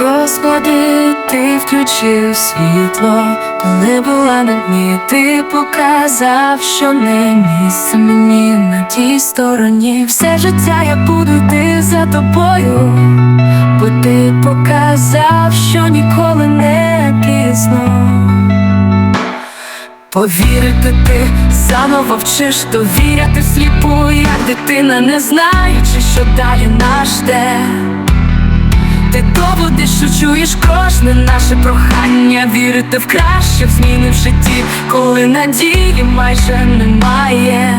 Господи, ти включив світло, коли була на дні, ти показав, що не місце мені на тій стороні. Все життя я буду йти за тобою, бо ти показав, що ніколи не пізно. Повірити ти заново вчиш довіряти всліпу, як дитина, не знаючи, що далі нас жде. Ти доводиш, що чуєш кожне наше прохання, вірити в краще в зміни в житті, коли надії майже немає.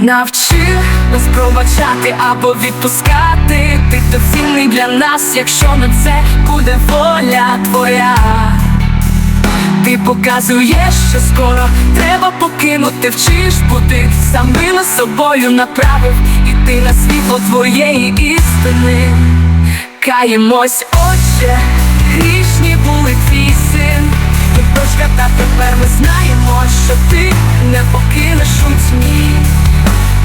Навчи нас пробачати або відпускати. Ти доцільний для нас, якщо на це буде воля твоя. Ти показуєш, що скоро треба покинути, вчиш бути самим собою направив іти на світло твоєї істини. Каємось, отче, грішні були твій син. Ми дочка, та тепер ми знаємо, що ти не покинеш у тьмі.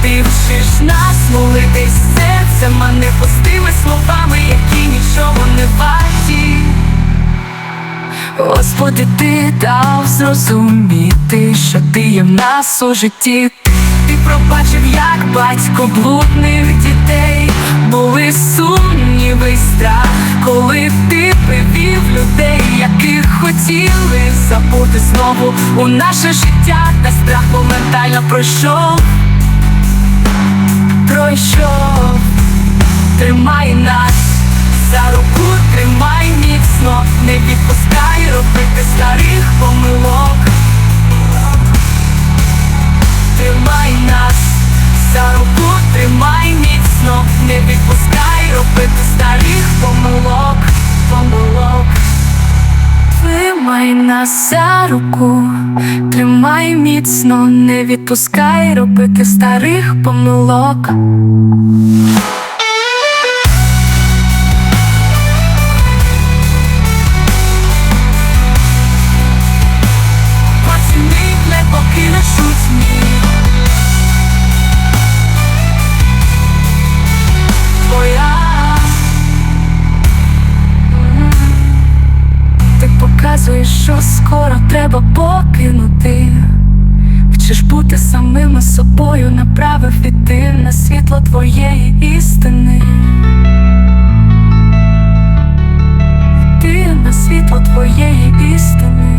Ти вчиш нас молитись серцем, а не пустими словами, які нічого не варті. Господи, ти дав зрозуміти, що ти є в нас у житті. Ти пробачив, як батько блудних дітей, були сумніви й страх, коли ти привів людей, яких хотіли забути знову у наше життя, та страх моментально пройшов, пройшов, тримай нас. За руку тримай міцно, не відпускай робити старих помилок. Тримай нас за руку, тримай міцно, не відпускай робити старих помилок. Що скоро треба покинути. Вчиш бути самим собою, направив іти на світло твоєї істини. Ти на світло твоєї істини